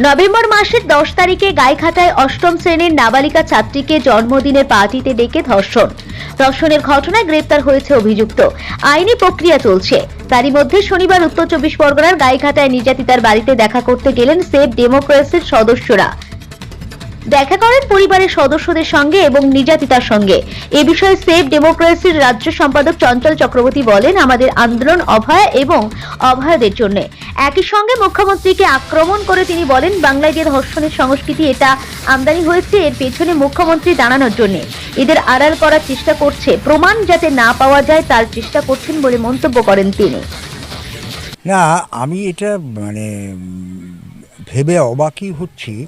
November মাসের দশ তারিখে গাইঘাটায় অষ্টম শ্রেণির নাবালিকা ছাত্রীকে জন্মদিনের পার্টিতে ডেকে ধর্ষণ। ধর্ষণের ঘটনায় গ্রেপ্তার হয়েছে অভিযুক্ত। আইনি প্রক্রিয়া চলছে। তারই মধ্যে শনিবার উত্তর চব্বিশ পরগনার গাইঘাটায় নির্যাতিতার বাড়িতে দেখা করতে গেলেন সেভ ডেমোক্রেসির সদস্যরা। দেখা করেন পরিবারের সদস্যদের সঙ্গে এবং নির্যাতিতার সঙ্গে। এ বিষয়ে সেভ ডেমোক্রেসির রাজ্য সম্পাদক চঞ্চল চক্রবর্তী বলেন, আমাদের আন্দোলন অভয়া এবং অভয়াদের জন্য। একই সঙ্গে মুখ্যমন্ত্রীকে আক্রমণ করে তিনি বলেন, বাংলায় যে ধর্ষণের সংস্কৃতি, এটা আমদানি হয়েছে, এর পেছনে মুখ্যমন্ত্রী দাঁড়ানোর জন্য। এদের আড়াল করার চেষ্টা করছে। প্রমাণ যাতে না পাওয়া যায়, তার চেষ্টা করছেন বলে মন্তব্য করেন তিনি। না, আমি এটা মানে ভেবে অবাকই হচ্ছি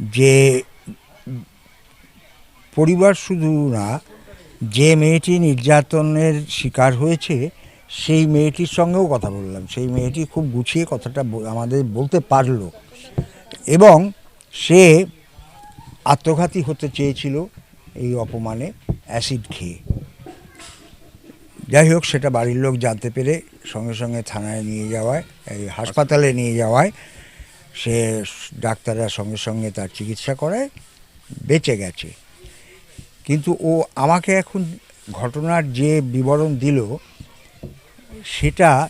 যে পরিবার শুধু না, যে মেয়েটি নির্যাতনের শিকার হয়েছে সেই মেয়েটির সঙ্গেও কথা বললাম। সেই মেয়েটি খুব গুছিয়ে কথাটা আমাদের বলতে পারল। এবং সে আত্মঘাতী হতে চেয়েছিল এই অপমানে, অ্যাসিড খেয়ে। যাই হোক, সেটা বাড়ির লোক জানতে পেরে সঙ্গে সঙ্গে থানায় নিয়ে যাওয়ায়, এই হাসপাতালে নিয়ে যাওয়ায়, সে ডাক্তাররা সঙ্গে সঙ্গে তার চিকিৎসা করায়, বেঁচে গেছে। কিন্তু ও আমাকে এখন ঘটনার যে বিবরণ দিল সেটা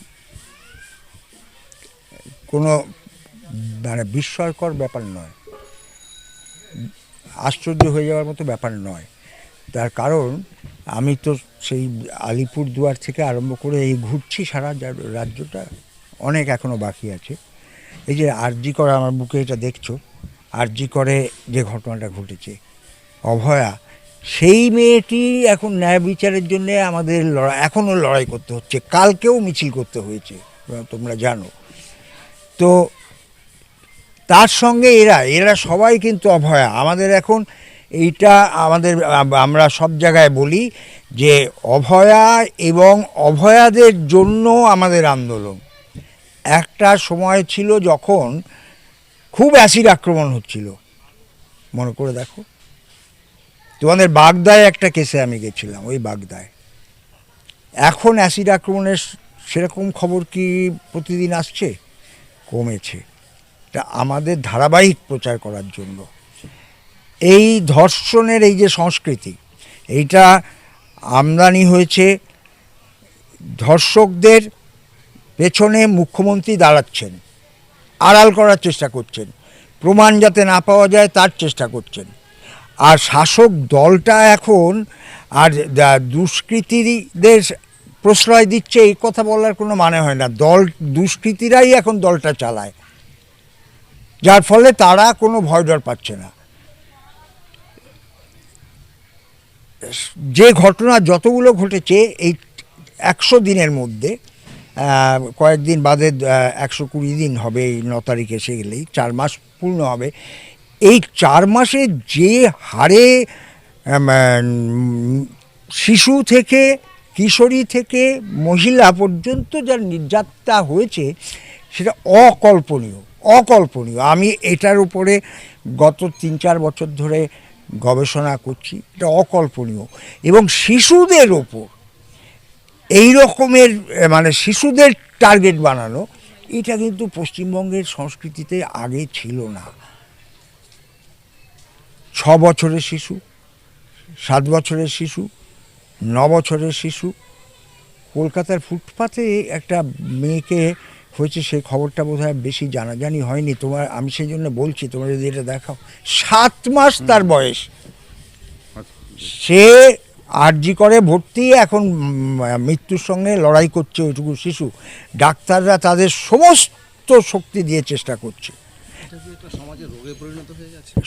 কোনো মানে বিস্ময়কর ব্যাপার নয়। আশ্চর্য হয়ে যাওয়ার মতো ব্যাপার নয়। তার কারণ, আমি তো সেই আলিপুর দুয়ার থেকে আরম্ভ করে এই ঘুরছি সারা রাজ্যটা, অনেক এখনও বাকি আছে। এই যে আরজি করে আমার বুকে এটা দেখছ, আরজি করে যে ঘটনাটা ঘটেছে, অভয়া সেই মেয়েটি এখন ন্যায় বিচারের জন্য আমাদের লড়াই এখনও লড়াই করতে হচ্ছে। কালকেও মিছিল করতে হয়েছে তোমরা জানো। তো তার সঙ্গে এরা এরা সবাই কিন্তু অভয়া। আমাদের এখন এইটা আমাদের আমরা সব জায়গায় বলি যে অভয়া এবং অভয়াদের জন্য আমাদের আন্দোলন। একটা সময় ছিল যখন খুব অ্যাসিড আক্রমণ হচ্ছিল। মনে করে দেখো। তোমাদের বাগদায় একটা কেসে আমি গেছিলাম, ওই বাগদায়। এখন অ্যাসিড আক্রমণের সেরকম খবর কি প্রতিদিন আসছে? কমেছে। তা আমাদের ধারাবাহিক প্রচার করার জন্য। এই ধর্ষণের এই যে সংস্কৃতি, এইটা আমদানি হয়েছে, ধর্ষকদের পেছনে মুখ্যমন্ত্রী দাঁড়াচ্ছেন, আড়াল করার চেষ্টা করছেন, প্রমাণ যাতে না পাওয়া যায় তার চেষ্টা করছেন। আর শাসক দলটা এখন আর দুষ্কৃতীদের প্রশ্রয় দিচ্ছে, এই কথা বলার কোনো মানে হয় না। দল, দুষ্কৃতীরাই এখন দলটা চালায়। যার ফলে তারা কোনো ভয় ডর পাচ্ছে না। যে ঘটনা যতগুলো ঘটেছে, এই একশো দিনের মধ্যে কয়েকদিন বাদে একশো কুড়ি দিন হবে, এই ন তারিখ এসে গেলেই, চার মাস পূর্ণ হবে। এই চার মাসে যে হারে শিশু থেকে, কিশোরী থেকে, মহিলা পর্যন্ত যার নির্যাতটা হয়েছে, সেটা অকল্পনীয় অকল্পনীয়। আমি এটার উপরে গত তিন চার বছর ধরে গবেষণা করছি, এটা অকল্পনীয়। এবং শিশুদের ওপর এই রকমের মানে শিশুদের টার্গেট বানানো, এটা কিন্তু পশ্চিমবঙ্গের সংস্কৃতিতে আগে ছিল না। ছ বছরের শিশু, সাত বছরের শিশু, ন বছরের শিশু। কলকাতার ফুটপাতে একটা মেয়েকে হয়েছে সেই খবরটা বোধ হয় বেশি জানাজানি হয়নি। তোমার, আমি সেই জন্য বলছি, তোমরা যদি এটা দেখাও। সাত মাস তার বয়স। সে আরজি করে, ভর্তি, এখন মৃত্যুর সঙ্গে লড়াই করছে ওইটুকু শিশু। ডাক্তাররা তাদের সমস্ত শক্তি দিয়ে চেষ্টা করছে।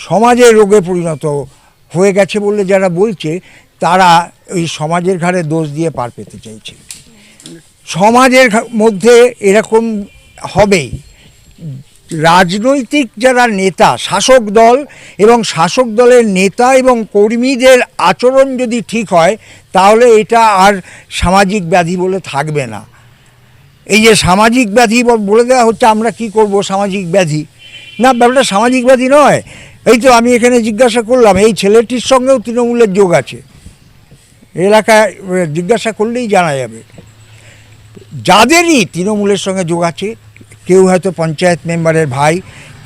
সমাজে রোগে পরিণত হয়ে গেছে বলে যারা বলছে, তারা ওই সমাজের ঘাড়ে দোষ দিয়ে পার পেতে চাইছে। সমাজের মধ্যে এরকম হবেই। রাজনৈতিক যারা নেতা, শাসক দল এবং শাসক দলের নেতা এবং কর্মীদের আচরণ যদি ঠিক হয়, তাহলে এটা আর সামাজিক ব্যাধি বলে থাকবে না। এই যে সামাজিক ব্যাধি বলে দেওয়া হচ্ছে, আমরা কি করব সামাজিক ব্যাধি? না, ব্যাপারটা সামাজিকবাদী নয়। এই তো আমি এখানে জিজ্ঞাসা করলাম, এই ছেলেটির সঙ্গেও তৃণমূলের যোগ আছে। এলাকায় জিজ্ঞাসা করলেই জানা যাবে। যাদেরই তৃণমূলের সঙ্গে যোগ আছে, কেউ হয়তো পঞ্চায়েত মেম্বারের ভাই,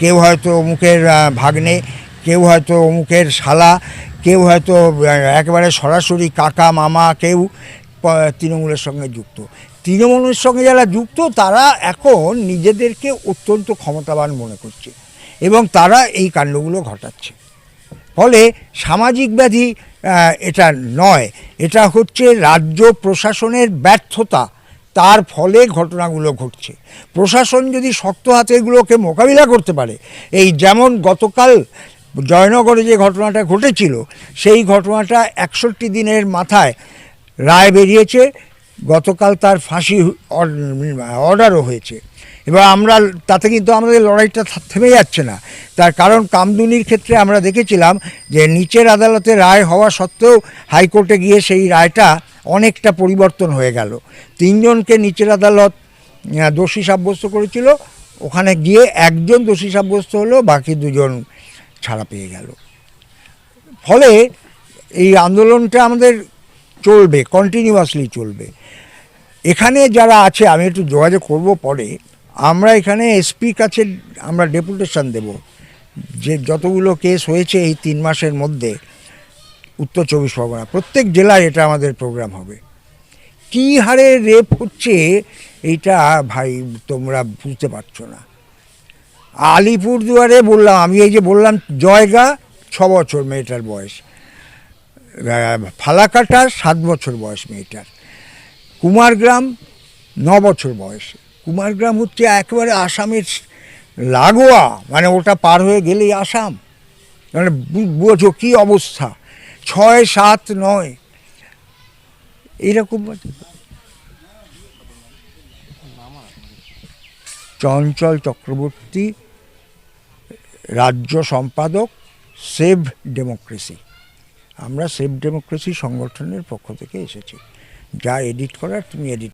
কেউ হয়তো অমুকের ভাগ্নে, কেউ হয়তো অমুকের শালা, কেউ হয়তো একেবারে সরাসরি কাকা, মামা, কেউ তৃণমূলের সঙ্গে যুক্ত। তৃণমূলের সঙ্গে যারা যুক্ত, তারা এখন নিজেদেরকে অত্যন্ত ক্ষমতাবান মনে করছে এবং তারা এই কাণ্ডগুলো ঘটাচ্ছে। ফলে সামাজিক ব্যাধি এটা নয়, এটা হচ্ছে রাজ্য প্রশাসনের ব্যর্থতা। তার ফলে ঘটনাগুলো ঘটছে। প্রশাসন যদি শক্ত হাতে এগুলোকে মোকাবিলা করতে পারে, এই যেমন গতকাল জয়নগরে যে ঘটনাটা ঘটেছিল, সেই ঘটনাটা একষট্টি দিনের মাথায় রায় বেরিয়েছে, গতকাল তার ফাঁসি অর্ডারও হয়েছে। এবার আমরা তাতে কিন্তু আমাদের লড়াইটা থেমে যাচ্ছে না। তার কারণ কামদুনির ক্ষেত্রে আমরা দেখেছিলাম যে নিচের আদালতে রায় হওয়া সত্ত্বেও হাইকোর্টে গিয়ে সেই রায়টা অনেকটা পরিবর্তন হয়ে গেল। তিনজনকে নিচের আদালত দোষী সাব্যস্ত করেছিল। ওখানে গিয়ে একজন দোষী সাব্যস্ত হলো, বাকি দুজন ছাড়া পেয়ে গেল। ফলে এই আন্দোলনটা আমাদের চলবে কন্টিনিউয়াসলি চলবে। এখানে যারা আছে, আমি একটু যোগাযোগ করব পরে, আমরা এখানে এসপির কাছে আমরা ডেপুটেশন দেব। যে যতগুলো কেস হয়েছে এই তিন মাসের মধ্যে, উত্তর চব্বিশ পরগনা, প্রত্যেক জেলায় এটা আমাদের প্রোগ্রাম হবে। কী হারে রেপ হচ্ছে এইটা ভাই তোমরা বুঝতে পারছ না। আলিপুরদুয়ারে বললাম, আমি এই যে বললাম, জয়গা, ছ বছর মেয়েটার বয়স। আহ, ফালাকাটা সাত বছর বয়স মেয়েটার। কুমারগ্রাম ন বছর বয়স। কুমারগ্রাম হচ্ছে একেবারে আসামের লাগোয়া মানে ওটা পার হয়ে গেলেই আসাম। মানে বোঝো কী অবস্থা? ছয় সাত নয়। এইরকম চঞ্চল চক্রবর্তী রাজ্য সম্পাদক সেভ ডেমোক্রেসি। আমরা সেফ ডেমোক্রেসি সংগঠনের পক্ষ থেকে এসেছি। যা এডিট করার তুমি এডিট